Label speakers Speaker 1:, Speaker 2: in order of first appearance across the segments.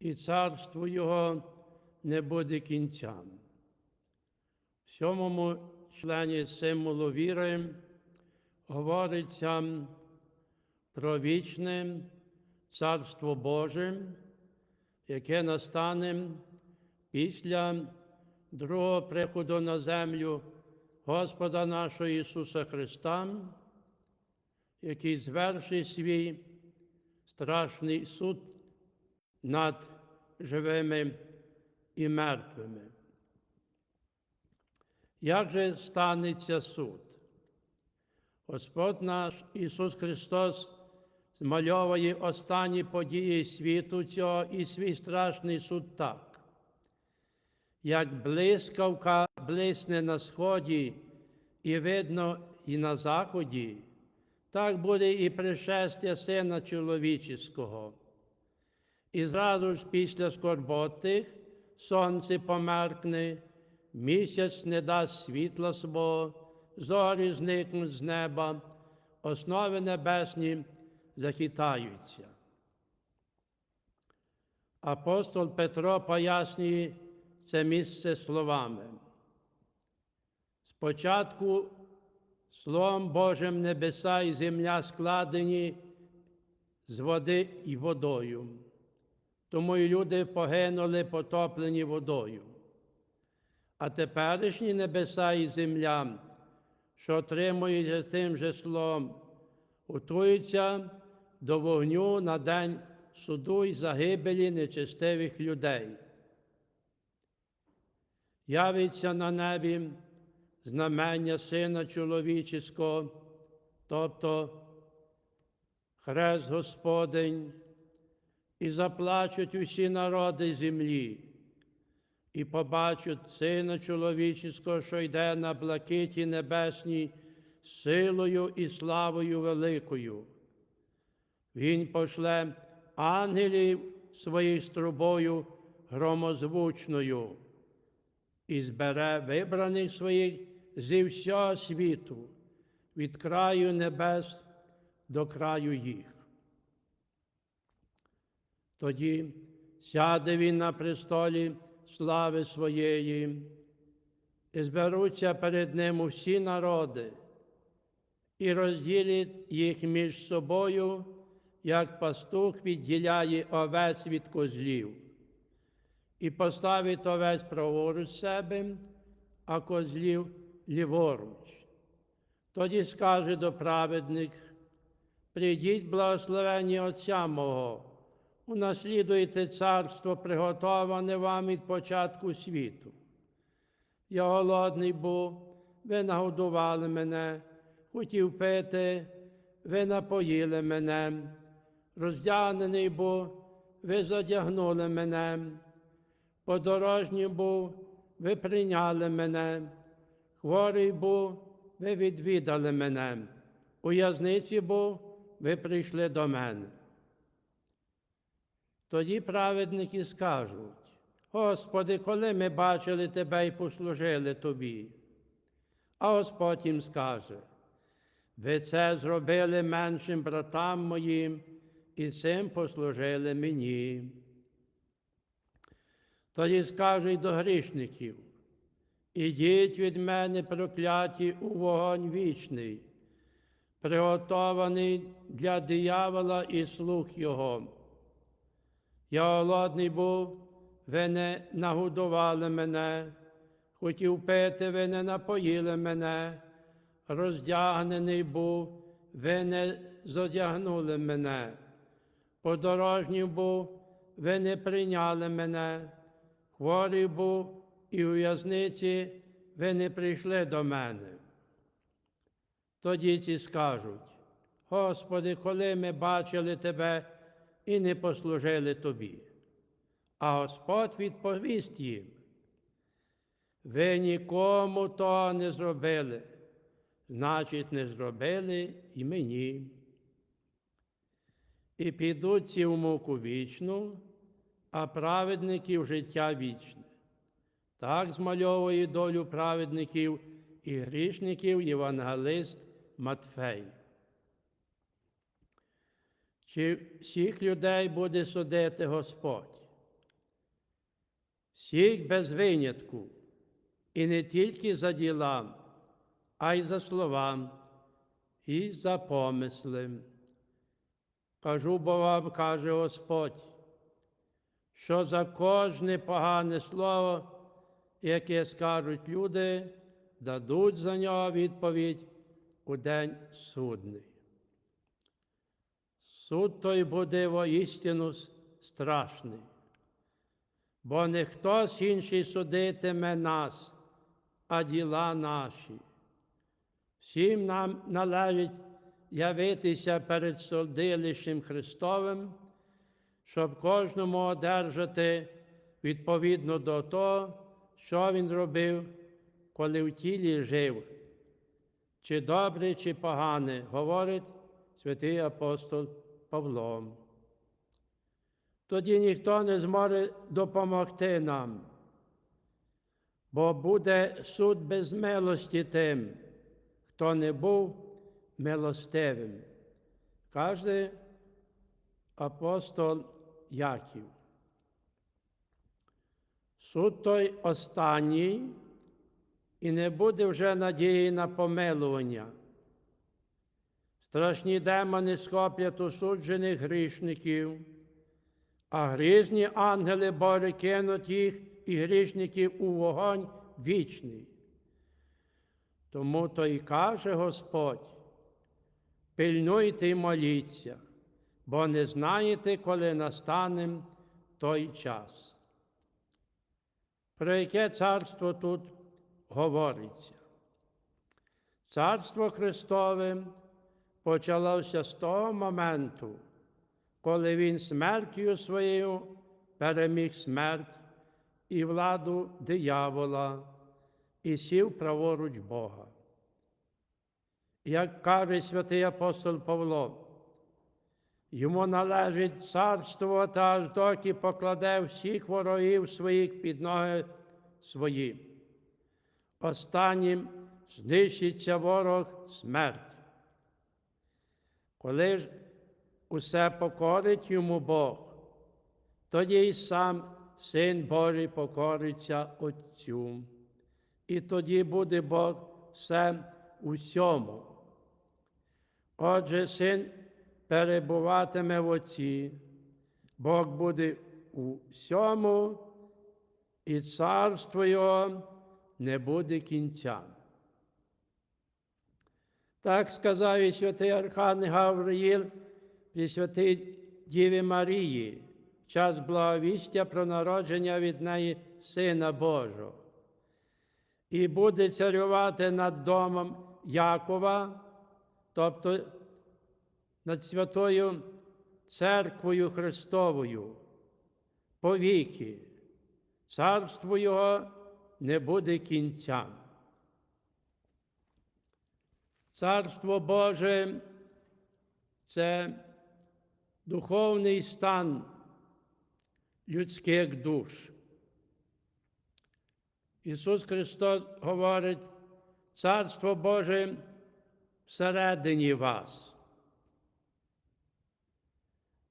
Speaker 1: і царству Його не буде кінця. В сьомому члені символу віри говориться про вічне Царство Боже, яке настане після другого приходу на землю Господа нашого Ісуса Христа, який звершить свій страшний суд над живими і мертвими. Як же станеться суд? Господь наш Ісус Христос змальовує останні події світу цього і свій страшний суд так. Як блискавка блисне на сході і видно і на заході, так буде і пришестя Сина Чоловічого. І зразу ж після скорботих сонце померкне, місяць не дасть світла свого, зорі зникнуть з неба, основи небесні захитаються. Апостол Петро пояснює це місце словами. Спочатку Словом Божим небеса і земля складені з води і водою, тому і люди погинули потоплені водою. А теперішні небеса і земля, що отримуються тим же словом, готуються до вогню на день суду й загибелі нечестивих людей. Явиться на небі знамення Сина Чоловічого, тобто Хрест Господень, і заплачуть усі народи землі, і побачать Сина Чоловічого, що йде на блакиті небесній, силою і славою великою. Він пошле ангелів своїх з трубою громозвучною і збере вибраних своїх зі всього світу, від краю небес до краю їх. Тоді сяде він на престолі слави своєї, і зберуться перед ним усі народи, і розділить їх між собою, як пастух відділяє овець від козлів і поставить овець праворуч себе, а козлів ліворуч. Тоді скаже до праведних, прийдіть, благословені Отця мого, унаслідуйте царство, приготоване вам від початку світу. Я голодний був, ви нагодували мене, хотів пити, ви напоїли мене, роздягнений був, ви задягнули мене подорожній був, ви прийняли мене, хворий був, ви відвідали мене, у в'язниці був, ви прийшли до мене. Тоді праведники скажуть, Господи, коли ми бачили Тебе і послужили Тобі. А Господь їм скаже, ви це зробили меншим братам моїм і цим послужили мені. Тоді скажуть до грішників, ідіть від мене прокляті у вогонь вічний, приготований для диявола і слух його. Я голодний був, ви не нагодували мене, хотів пити, ви не напоїли мене, роздягнений був, ви не зодягнули мене, подорожній був, ви не прийняли мене. Хворий був і у в'язниці ви не прийшли до мене. Тоді ці скажуть, Господи, коли ми бачили Тебе і не послужили Тобі. А Господь відповість їм, ви нікому того не зробили, значить, не зробили і мені. І підуть ці в муку вічну, а праведників життя вічне. Так змальовує долю праведників і грішників євангелист Матфей. Чи всіх людей буде судити Господь? всіх без винятку, і не тільки за діла, а й за слова, і за помисли. Кажу бо вам, каже Господь, що за кожне погане слово, яке скажуть люди, дадуть за нього відповідь у день судний. Суд той буде воістину страшний, бо не хтось інший судитиме нас, а діла наші. Всім нам належить явитися перед судилищем Христовим, щоб кожному одержати відповідно до того, що він робив, коли в тілі жив, чи добре, чи погане, говорить святий апостол Павло. Тоді ніхто не зможе допомогти нам, бо буде суд без милості тим, хто не був милостивим, каже апостол Яків. Суд той останній, і не буде вже надії на помилування. Страшні демони схоплять осуджених грішників, а грізні ангели Божі кинуть їх і грішників у вогонь вічний. Тому то і каже Господь, пильнуйте й моліться, бо не знаєте, коли настане той час. Про яке царство тут говориться? Царство Христове почалося з того моменту, коли Він смертю своєю переміг смерть і владу диявола і сів праворуч Бога. Як каже святий апостол Павло, йому належить царствувати аж доки покладе всіх ворогів своїх під ноги свої. Останнім знищиться ворог смерть. Коли ж усе покорить йому Бог, тоді й сам Син Божий покориться Отцю. І тоді буде Бог все у всьому. Отже, син перебуватиме в Отці, Бог буде у всьому, і царство Його не буде кінця. Так сказав і святий Архангел Гавриїл при святій Діві Марії, час благовістя про народження від неї Сина Божого. І буде царювати над домом Якова, тобто над святою Церквою Христовою, повіки. Царство Його не буде кінця. Царство Боже це духовний стан людських душ. Ісус Христос говорить, Царство Боже всередині вас.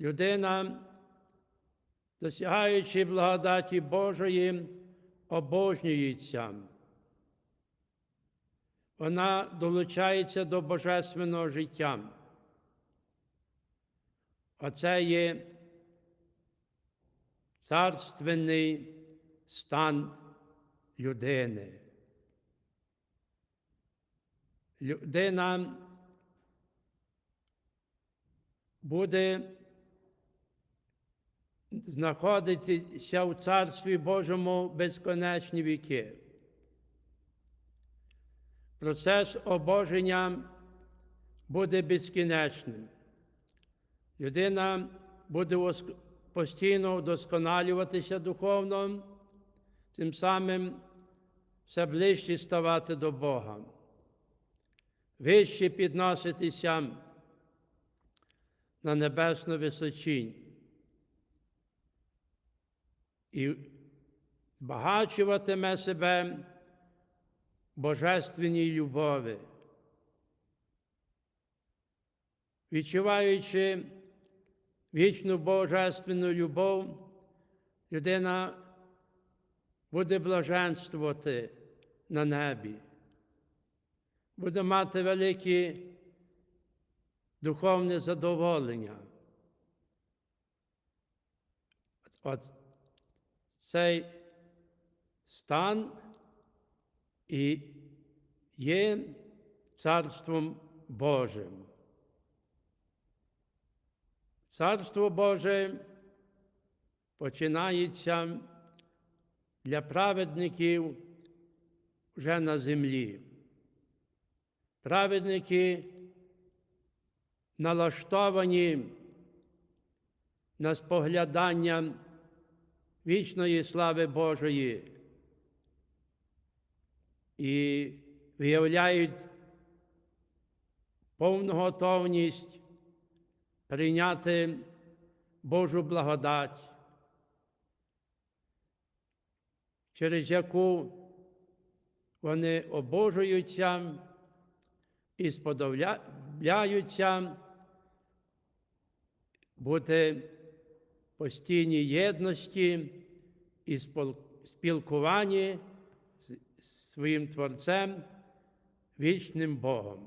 Speaker 1: Людина, досягаючи благодаті Божої, обожнюється. Вона долучається до божественного життя. Оце є царственний стан людини. Людина буде знаходитися в Царстві Божому безконечні віки. Процес обоження буде безкінечним. Людина буде постійно вдосконалюватися духовно, тим самим все ближче ставати до Бога, вище підноситися на небесну височинь і збагачуватиме себе божественній любові, відчуваючи вічну божественну любов, людина буде блаженствувати на небі, буде мати велике духовне задоволення. От цей стан і є Царством Божим. Царство Боже починається для праведників вже на землі. Праведники налаштовані на споглядання вічної слави Божої і виявляють повну готовність прийняти Божу благодать, через яку вони обожуються і сподобляються бути постійній єдності і спілкуванні з своїм Творцем, вічним Богом.